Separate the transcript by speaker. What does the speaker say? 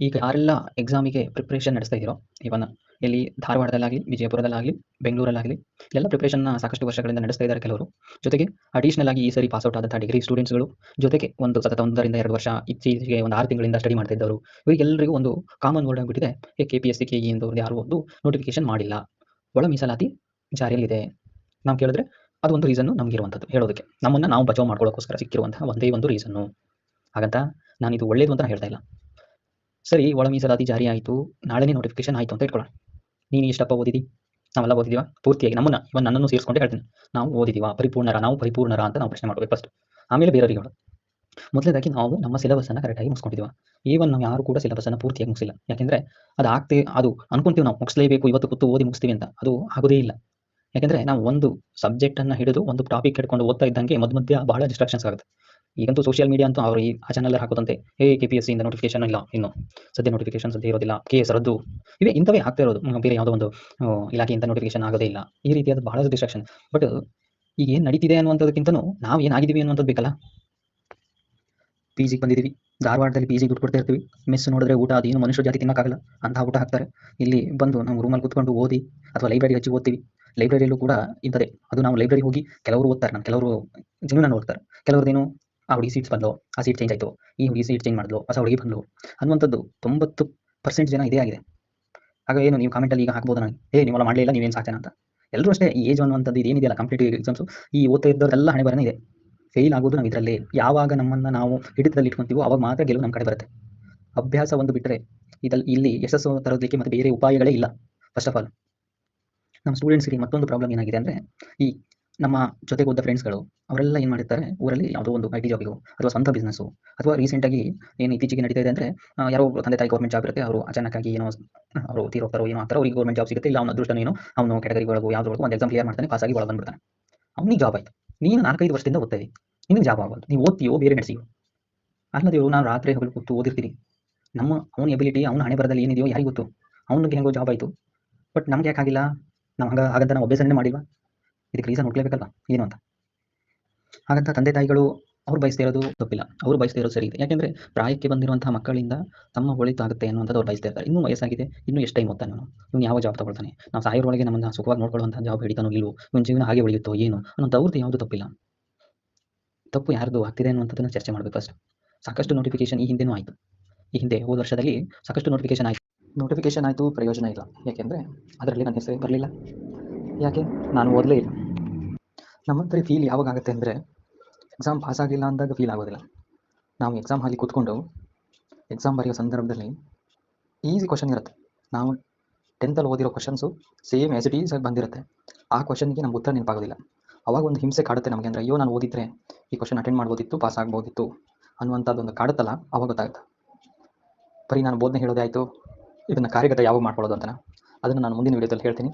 Speaker 1: ಈಗ ಯಾರೆಲ್ಲ ಎಕ್ಸಾಮಿಗೆ ಪ್ರಿಪ್ರೇಷನ್ ನಡೆಸ್ತಾ ಇದ್ದೀರೋ ಇವನ್ ಇಲ್ಲಿ ಧಾರವಾಡದಲ್ಲಾಗಲಿ, ವಿಜಯಪುರದಲ್ಲಾಗಲಿ, ಬೆಂಗಳೂರಲ್ಲಾಗಲಿ, ಎಲ್ಲ ಪ್ರಿಪ್ರೇಷನ್ನ ಸಾಕಷ್ಟು ವರ್ಷಗಳಿಂದ ನಡೆಸ್ತಾ ಇದ್ದಾರೆ ಕೆಲವರು. ಜೊತೆಗೆ ಅಡಿಷನಲ್ ಆಗಿ ಈ ಸರಿ ಪಾಸ್ ಔಟ್ ಆದಂಥ ಡಿಗ್ರಿ ಸ್ಟೂಡೆಂಟ್ಸ್ಗಳು ಜೊತೆಗೆ ಒಂದು ಸತತ ಒಂದರಿಂದ ಎರಡು ವರ್ಷ ಇತ್ತೀಚೆಗೆ ಒಂದು ಆರು ತಿಂಗಳಿಂದ ಸ್ಟಡಿ ಮಾಡ್ತಾ ಇದ್ದವರು. ಇವರಿಗೆಲ್ಲರಿಗೂ ಒಂದು ಕಾಮನ್ ವರ್ಡ್ ಆಗಿಬಿಟ್ಟಿದೆ K P S C K E ಎಂದು ಯಾರು ಒಂದು ನೋಟಿಫಿಕೇಶನ್ ಮಾಡಿಲ್ಲ. ಒಳ ಮೀಸಲಾತಿ ಜಾರಿಯಲ್ಲಿದೆ. ನಾವು ಕೇಳಿದ್ರೆ ಅದು ಒಂದು ರೀಸನ್ನು ನಮಗಿರುವಂಥದ್ದು ಹೇಳೋದಕ್ಕೆ. ನಮ್ಮನ್ನು ನಾವು ಬಚಾವ್ ಮಾಡ್ಕೊಳ್ಳೋಕ್ಕೋಸ್ಕರ ಸಿಕ್ಕಿರುವಂತಹ ಒಂದೇ ಒಂದು ರೀಸನ್ನು ಹಾಗಂತ ನಾನು ಇದು ಒಳ್ಳೇದು ಅಂತ ಹೇಳ್ತಾ ಇಲ್ಲ. ಸರಿ, ಒಳ ಮೀಸಲಾತಿ ಜಾರಿ ಆಯಿತು. ನಾಳೆನೇ ನೋಟಿಫಿಕೇಶನ್ ಆಯಿತು ಅಂತ ಇಟ್ಕೊಳ್ಳೋಣ. ನೀನು ಎಷ್ಟಪ್ಪ ಓದಿದಿ? ನಾವೆಲ್ಲ ಓದಿದೀವ? ಪೂರ್ತಿಯಾಗಿ ನಮ್ಮನ್ನ ಇವನ್ ನನ್ನನ್ನು ಸೇರಿಸ್ಕೊಂಡು ಹೇಳ್ತೀನಿ. ನಾವು ಓದಿದೀವ? ಪರಿಪೂರ್ಣರ, ನಾವು ಪರಿಪೂರ್ಣರ ಅಂತ ನಾವು ಪ್ರಶ್ನೆ ಮಾಡಬೇಕು ಫಸ್ಟ್ ಆಮೇಲೆ ಬೇರೆಯವರಿಗೆ ಹೇಳೋದು ಮೊದಲೇದಾಗಿ ನಾವು ನಮ್ಮ ಸಿಲೆಬಸ್ಸನ್ನು ಕರೆಕ್ಟಾಗಿ ಮುಗಿಸ್ಕೊಂಡಿದ್ದೀವ ಈವನ್ ನಾವು ಯಾರು ಕೂಡ ಸಿಲೆಬಸ್ಸನ್ನು ಪೂರ್ತಿಯಾಗಿ ಮುಗಿಸಿಲ್ಲ. ಯಾಕೆಂದರೆ ಅದು ಆಗ್ತೇ, ಅದು ಅನ್ಕೊಂತೀವಿ ನಾವು, ಮುಗಿಸ್ಲೇಬೇಕು, ಇವತ್ತು ಕೂತು ಓದಿ ಮುಗಿಸ್ತೀವಿ ಅಂತ. ಅದು ಆಗೋದೇ ಇಲ್ಲ. ಯಾಕೆಂದರೆ ನಾವು ಒಂದು ಸಬ್ಜೆಕ್ಟನ್ನು ಹಿಡಿದು ಒಂದು ಟಾಪಿಕ್ ಹಿಡ್ಕೊಂಡು ಓದ್ತಾ ಇದ್ದಂಗೆ ಮಧ್ಯ ಮಧ್ಯ ಬಹಳ ಡಿಸ್ಟ್ರಾಕ್ಷನ್ಸ್ ಆಗುತ್ತೆ. ಈಗಂತೂ ಸೋಷಿಯಲ್ ಮೀಡಿಯಾ ಅಂತೂ ಅವರು ಈ ಆ ಚಾನಲ್ ಹಾಕೋದಂತೆ. ಏ ಕೆ ಪಿ ಎಸ್ ಸಿಯಿಂದ ನೋಟಿಫಿಕೇಶನ್ ಇಲ್ಲ, ಇನ್ನು. ಸದ್ಯ ನೋಟಿಫಿಕೇಶನ್ ಸದ್ಯ ಇರೋದಿಲ್ಲ ಕೆ ಎಸ್ ರದ್ದು. ಇವೇ ಇಂಥವೇ ಆಗ್ತಾ ಇರೋದು. ಬೇರೆ ಯಾವುದೋ ಒಂದು ಇಲಾಖೆಯಿಂದ ನೋಟಿಫಿಕೇಶನ್ ಆಗೋದೇ ಇಲ್ಲ. ಈ ರೀತಿಯಾದ ಬಹಳ ಡಿಸ್ಟ್ರಕ್ಷನ್ ಬಟ್ ಈಗ ಏನು ನಡೀತಿದೆ ಅನ್ನುವಂಥದ್ದಕ್ಕಿಂತನೂ ನಾವು ಏನಾಗಿದ್ದೀವಿ ಅನ್ನುವಂಥದ್ದು ಬೇಕಲ್ಲ. ಪಿ ಜಿಗೆ ಬಂದಿದ್ದೀವಿ ಧಾರವಾಡದಲ್ಲಿ ಪಿ ಜಿಗೆ ದುಡ್ಡು ಕೊಡ್ತಾ ಇರ್ತೀವಿ. ಮೆಸ್ ನೋಡಿದ್ರೆ ಊಟ ಅದೇನು ಮನುಷ್ಯ ಜಾತಿ ತಿನ್ನೋಕ್ಕಾಗಲ್ಲ. ಅಂತಹ ಊಟ ಹಾಕ್ತಾರೆ. ಇಲ್ಲಿ ಬಂದು ನಾವು ರೂಮಲ್ಲಿ ಕೂತ್ಕೊಂಡು ಓದಿ ಅಥವಾ ಲೈಬ್ರರಿ ಹಚ್ಚಿ ಓದ್ತೀವಿ. ಲೈಬ್ರರಿಯಲ್ಲೂ ಕೂಡ ಇಂಥದೇ ಅದು ನಾವು ಲೈಬ್ರರಿ ಹೋಗಿ ಕೆಲವರು ಓದ್ತಾರೆ. ನಾನು ಕೆಲವರು ಜೀವನ ಓದ್ತಾರೆ. ಕೆಲವ್ರದ್ದೇನು ಆ ಹುಡುಗಿ ಸೀಟ್ಸ್ ಬಂದ್ಲು, ಆ ಸೀಟ್ ಚೇಂಜ್ ಆಯಿತು. ಈ ಹುಡುಗಿ ಸೀಟ್ ಚೇಂಜ್ ಮಾಡಿದ್ಲು, ಹೊಸ ಹುಡುಗಿ ಬಂದ್ಲು. ಅನ್ನುವಂಥದ್ದು ತೊಂಬತ್ತು ಪರ್ಸೆಂಟ್ ಜನ ಇದೇ ಆಗಿದೆ. ಆಗ ಏನು ನೀವು ಕಾಮೆಂಟಲ್ಲಿ ಈಗ ಹಾಕ್ಬೋದು ನನಗೆ? ಏ ನೀವೆಲ್ಲ ಮಾಡಲಿಲ್ಲ ನೀವೇನು ಸಾಚನ ಅಂತ. ಎಲ್ಲರೂ ಅಷ್ಟೇ, ಈ ಏಜ್ ಅನ್ನುವಂಥದ್ದು ಇದೇನಿದೆಯಲ್ಲ ಕಾಂಪಿಟೇಟಿವ್ ಎಕ್ಸಾಮ್ಸು ಈ ಓದ್ತಾ ಇದ್ದವರೆಲ್ಲ ಹಣೆ ಬರನೇ ಇದೆ. ಫೇಲ್ ಆಗೋದು ನಾವು ಇದರಲ್ಲಿ. ಯಾವಾಗ ನಮ್ಮನ್ನು ನಾವು ಹಿಡಿತದಲ್ಲಿ ಇಟ್ಕೊಂತೀವೋ ಅವಾಗ ಮಾತ್ರ ಗೆಲುವು ನಮ್ಮ ಕಡೆ ಬರುತ್ತೆ. ಅಭ್ಯಾಸ ಒಂದು ಬಿಟ್ಟರೆ ಇದಲ್ಲಿ ಇಲ್ಲಿ ಯಶಸ್ಸು ತರೋದಕ್ಕೆ ಮತ್ತೆ ಬೇರೆ ಉಪಾಯಗಳೇ ಇಲ್ಲ. ಫಸ್ಟ್ ಆಫ್ ಆಲ್ ನಮ್ಮ ಸ್ಟೂಡೆಂಟ್ಸ್ಗೆ ಮತ್ತೊಂದು ಪ್ರಾಬ್ಲಮ್ ಏನಾಗಿದೆ ಅಂದರೆ, ಈ ನಮ್ಮ ಜೊತೆಗೆ ಓದ ಫ್ರೆಂಡ್ಸ್ಗಳು ಅವರೆಲ್ಲ ಏನು ಮಾಡಿರ್ತಾರೆ? ಊರಲ್ಲಿ ಯಾವುದೋ ಒಂದು ಐ ಟಿ ಜಾಬಿಗೋ ಅಥವಾ ಸ್ವಂತ ಬಿಸ್ನೆಸ್ಸು ಅಥವಾ ರೀಸೆಂಟಾಗಿ ಏನು ಇತ್ತೀಚೆಗೆ ನಡೀತಾ ಇದೆ ಅಂದರೆ ಯಾರೋ ತಂದೆ ತಾಯಿ ಗೌರ್ಮೆಂಟ್ ಜಾಬ್ ಇರುತ್ತೆ, ಅವರು ಅಚಾನಕ್ಕಾಗಿ ಏನೋ, ಅವರು ತೀರೋಗ್ತಾರೋ ಏನೋ ಆಗ್ತಾರೋ ಅವ್ರಿಗೆ ಗೌರ್ಮೆಂಟ್ ಜಾಬ್ ಸಿಗುತ್ತೆ, ಇಲ್ಲ ಅವ್ನ ಅದೃಷ್ಟ ಏನೋ, ಅವನು ಕೆಟಗರಿ ಒಳಗೂ ಯಾವ್ದು ಒಂದು ಎಕ್ಸಾಮ್ ಕ್ಲಿಯರ್ ಮಾಡ್ತಾನೆ ಪಾಸಾಗಿ ಒಳಗೆ ಬಂದ್ಬಿಡ್ತಾನೆ. ಅವ್ನಿಗೆ ಜಾಬ್ ಆಯ್ತು. ನೀನು ನಾಲ್ಕೈದು ವರ್ಷದಿಂದ ಓದ್ತಾ ಇದ್ದೀವಿ ಜಾಬ್ ಆಗೋದು ನೀವು ಓದ್ತೀಯೋ ಬೇರೆ ನಡೆಸಿಯೋ ಅಲ್ಲದೆ ನಾವು ರಾತ್ರಿ ಹಗಲು ಕೂತು ಓದಿರ್ತೀರಿ ನಮ್ಮ ಅವನ ಎಬಿಲಿಟಿ ಅವನ ಹಣೆ ಬರದಲ್ಲಿ ಏನಿದೆಯೋ ಯಾರಿಗೆ ಗೊತ್ತು? ಅವನಿಗೆ ಹೆಂಗೋ ಜಾಬ್ ಆಯಿತು. ಬಟ್ ನಮ್ಗೆ ಯಾಕಾಗಿಲ್ಲ ನಾವು ಹಂಗ, ಹಾಗಂತ ನಾವು ಅಭ್ಯಾಸನೇ ಮಾಡಿಲ್ವಾ? ಇದಕ್ಕೆ ರೀಸನ್ ಹುಡ್ಲೇಬೇಕಲ್ಲ ಏನು ಅಂತ? ಹಾಗಂತ ತಂದೆ ತಾಯಿಗಳು ಅವ್ರು ಬಯಸ್ತಾ ಇರೋದು ತಪ್ಪಿಲ್ಲ. ಅವ್ರು ಬಯಸ್ತಾ ಇರೋದು ಸರಿ ಇದೆ. ಯಾಕೆಂದರೆ ಪ್ರಾಯಕ್ಕೆ ಬಂದಿರುವಂತಹ ಮಕ್ಕಳಿಂದ ತಮ್ಮ ಒಳಿತಾಗುತ್ತೆ ಅನ್ನುವಂಥದ್ದು ಅವ್ರು ಬಯಸ್ತಾ ಇರ್ತಾರೆ. ಇನ್ನೂ ವಯಸ್ಸಾಗಿದೆ, ಇನ್ನೂ ಎಷ್ಟು ಟೈಮ್ ನಾನು ಇವ್ನು ಯಾವ ಜಾಬ್ ತಗೊಳ್ತಾನೆ? ನಾವು ಸಾಯೋರೊಳಗೆ ನಮ್ಮನ್ನು ಸುಖವಾಗಿ ನೋಡ್ಕೊಳ್ಳುವಂತಹ ಜಾಬ್ ಹಿಡಿತಾನೋ ಇಲ್ಲೋ ಇವ್ನ ಜೀವನ ಹಾಗೆ ಉಳಿಯುತ್ತೋ, ಏನು? ಅನ್ನೋದು ಅವ್ರದ್ದು ಯಾವುದು ತಪ್ಪಿಲ್ಲ. ತಪ್ಪು ಯಾರ್ದು ಆಗ್ತಿದೆ ಅನ್ನುವಂಥದ್ದನ್ನು ಚರ್ಚೆ ಮಾಡಬೇಕು ಅಷ್ಟೇ. ಸಾಕಷ್ಟು ನೋಟಿಫಿಕೇಶನ್ ಈ ಹಿಂದೆನೂ ಆಯಿತು. ಈ ಹಿಂದೆ ಹೋದ ವರ್ಷದಲ್ಲಿ ಸಾಕಷ್ಟು ನೋಟಿಫಿಕೇಶನ್ ಆಯಿತು. ನೋಟಿಫಿಕೇಶನ್ ಆಯಿತು, ಪ್ರಯೋಜನ ಇಲ್ಲ. ಯಾಕೆಂದರೆ ಅದರಲ್ಲಿ ನನ್ನ ಹೆಸರೇ ಬರಲಿಲ್ಲ. ಯಾಕೆ? ನಾನು ಓದಲೇ ಇಲ್ಲ. ನಮ್ಮಂತರಿ ಫೀಲ್ ಯಾವಾಗ ಆಗುತ್ತೆ ಅಂದರೆ ಎಕ್ಸಾಮ್ ಪಾಸ್ ಆಗಿಲ್ಲ ಅಂದಾಗ ಫೀಲ್ ಆಗೋದಿಲ್ಲ. ನಾವು ಎಕ್ಸಾಮ್ ಹಾಲಿ ಕೂತ್ಕೊಂಡು ಎಕ್ಸಾಮ್ ಬರೆಯೋ ಸಂದರ್ಭದಲ್ಲಿ ಈಸಿ ಕ್ವಶನ್ ಇರುತ್ತೆ. ನಾವು ಟೆಂತಲ್ಲಿ ಓದಿರೋ ಕ್ವಶನ್ಸು ಸೇಮ್ ಎಸ್ ಈಸ್ ಆಗಿ ಬಂದಿರುತ್ತೆ. ಆ ಕ್ವಶನ್ಗೆ ನಮ್ಗೆ ಉತ್ತರ ನೆನಪಾಗೋದಿಲ್ಲ. ಅವಾಗ ಒಂದು ಹಿಂಸೆ ಕಾಡುತ್ತೆ ನಮಗೆ ಅಂದರೆ, ಅಯ್ಯೋ, ನಾನು ಓದಿದ್ರೆ ಈ ಕ್ವಶನ್ ಅಟೆಂಡ್ ಮಾಡ್ಬೋದಿತ್ತು ಪಾಸ್ ಆಗ್ಬೋದಿತ್ತು ಅನ್ನುವಂಥದ್ದು ಒಂದು ಕಾಡುತ್ತಲ್ಲ, ಅವಾಗ ಗೊತ್ತಾಗುತ್ತೆ. ಬರೀ ನಾನು ಬೋಧನೆ ಹೇಳೋದೇ ಆಯಿತು, ಇದನ್ನು ಕಾರ್ಯಗತ ಯಾವಾಗ ಮಾಡ್ಕೊಳ್ಳೋದು ಅಂತ ಅದನ್ನು ನಾನು ಮುಂದಿನ ವಿಡಿಯೋದಲ್ಲಿ ಹೇಳ್ತೀನಿ.